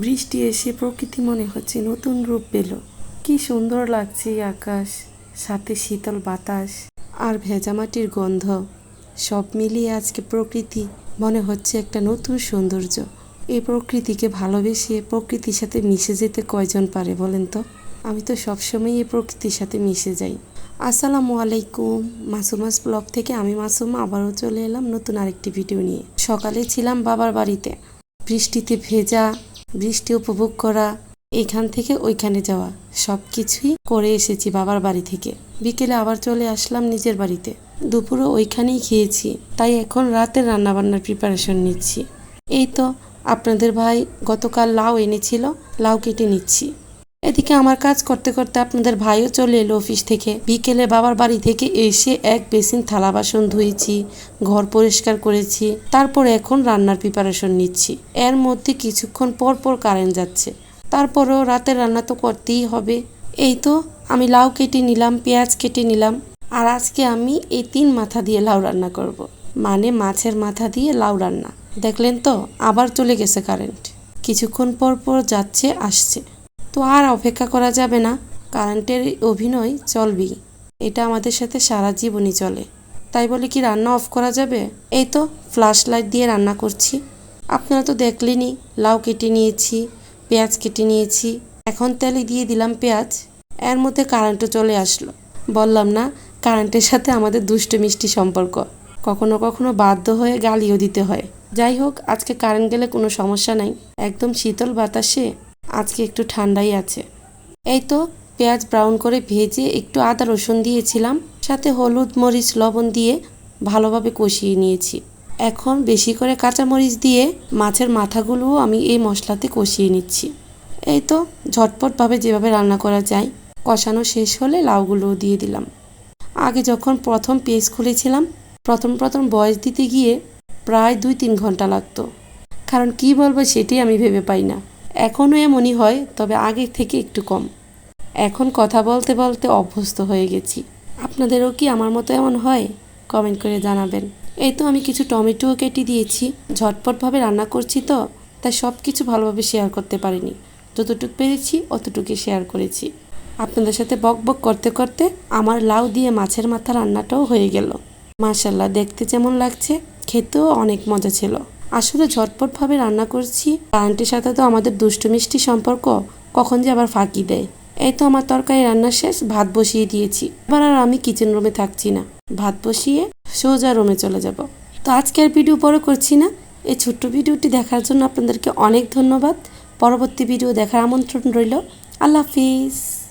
বৃষ্টি এসে প্রকৃতি মনে হচ্ছে নতুন রূপ পেল। কি সুন্দর লাগছে আকাশ, সাথে শীতল বাতাস আর ভেজা মাটির গন্ধ। সব মিলিয়ে আজকে প্রকৃতি মনে হচ্ছে একটা নতুন সৌন্দর্য। এই প্রকৃতিকে ভালোবেসে প্রকৃতির সাথে মিশে যেতে কয়জন পারে বলেন তো? আমি তো সবসময় এই প্রকৃতির সাথে মিশে যাই। আসসালামু আলাইকুম মাসুমাস ব্লগ থেকে আমি মাসুমা আবারও চলে এলাম নতুন আরেকটি ভিডিও নিয়ে। সকালে ছিলাম বাবার বাড়িতে। বৃষ্টিতে ভেজা বৃষ্টি উপভোগ করা, এখান থেকে ওইখানে যাওয়া সব কিছুই করে এসেছি বাবার বাড়ি থেকে। বিকেলে আবার চলে আসলাম নিজের বাড়িতে। দুপুরে ওইখানেই খেয়েছি, তাই এখন রাতের রান্নাবান্নার প্রিপারেশন নিচ্ছি। এই তো, আপনাদের ভাই গতকাল লাউ এনেছিল, লাউ কেটে নিচ্ছি। এদিকে আমার কাজ করতে করতে আপনাদের ভাইও চলে এলো অফিস থেকে। বিকেলে বাবার বাড়ি থেকে এসে এক বেসিন থালা বাসন ধুয়েছি, ঘর পরিষ্কার করেছি, তারপর এখন রান্নার প্রিপারেশন নিচ্ছি। এর মধ্যে কিছুক্ষণ পর পর কারেন্ট যাচ্ছে। তারপরেও রাতের রান্না তো করতেই হবে। এই তো, আমি লাউ কেটে নিলাম, পেঁয়াজ কেটে নিলাম, আর আজকে আমি এই তিন মাথা দিয়ে লাউ রান্না করব। মানে মাছের মাথা দিয়ে লাউ রান্না। দেখলেন তো, আবার চলে গেছে কারেন্ট কিছুক্ষণ পর পর যাচ্ছে, আসছে। তো আর অপেক্ষা করা যাবে না। কারেন্টের অভিনয় চলবেই। এটা আমাদের সাথে সারা জীবনই চলে। তাই বলে কি রান্না অফ করা যাবে? এই তো ফ্ল্যাশ লাইট দিয়ে রান্না করছি। আপনারা তো দেখলেনই, লাউ কেটে নিয়েছি, পেঁয়াজ কেটে নিয়েছি, এখন তেলে দিয়ে দিলাম পেঁয়াজ। এর মধ্যে কারেন্টও চলে আসলো। বললাম না কারেন্টের সাথে আমাদের দুষ্টু মিষ্টি সম্পর্ক। কখনো কখনো বাধ্য হয়ে গালিও দিতে হয়। যাই হোক, আজকে কারেন্ট গেলে কোনো সমস্যা নাই। একদম শীতল বাতাসে আজকে একটু ঠান্ডাই আছে। এই তো পেঁয়াজ ব্রাউন করে ভেজে একটু আদা রসুন দিয়েছিলাম, সাথে হলুদ মরিচ লবণ দিয়ে ভালোভাবে কষিয়ে নিয়েছি। এখন বেশি করে কাঁচামরিচ দিয়ে মাছের মাথাগুলোও আমি এই মশলাতে কষিয়ে নিচ্ছি। এই তো ঝটপটভাবে যেভাবে রান্না করা যায়, কষানো শেষ হলে লাউগুলোও দিয়ে দিলাম। আগে যখন প্রথম পেজ খুলেছিলাম, প্রথম প্রথম বয়স দিতে গিয়ে প্রায় দুই তিন ঘণ্টা লাগতো। কারণ কি বলব সেটাই আমি ভেবে পাই না। এখনও এমনই হয়, তবে আগের থেকে একটু কম। এখন কথা বলতে বলতে অভ্যস্ত হয়ে গেছি। আপনাদেরও কি আমার মতো এমন হয়? কমেন্ট করে জানাবেন। এই তো আমি কিছু টমেটোও কেটে দিয়েছি। ঝটপটভাবে রান্না করছি তো, তাই সব কিছু ভালোভাবে শেয়ার করতে পারিনি। যতটুকু পেরেছি, অতটুকুই শেয়ার করেছি। আপনাদের সাথে বক বক করতে করতে আমার লাউ দিয়ে মাছের মাথা রান্নাটাও হয়ে গেল। মাশাল্লাহ, দেখতে যেমন লাগছে, খেতেও অনেক মজা ছিল। আসলে ঝটপটভাবে রান্না করছি। কারেন্টের সাথে তো আমাদের দুষ্টু মিষ্টি সম্পর্ক, কখন যে আবার ফাঁকি দেয়। এই তো আমার তরকারি রান্না শেষ, ভাত বসিয়ে দিয়েছি। এবার আর আমি কিচেন রুমে থাকছি না। ভাত বসিয়ে সোজা রুমে চলে যাব। তো আজকের ভিডিও বড় করছি না। এই ছোট্ট ভিডিওটি দেখার জন্য আপনাদেরকে অনেক ধন্যবাদ। পরবর্তী ভিডিও দেখার আমন্ত্রণ রইল। আল্লাহ হাফিজ।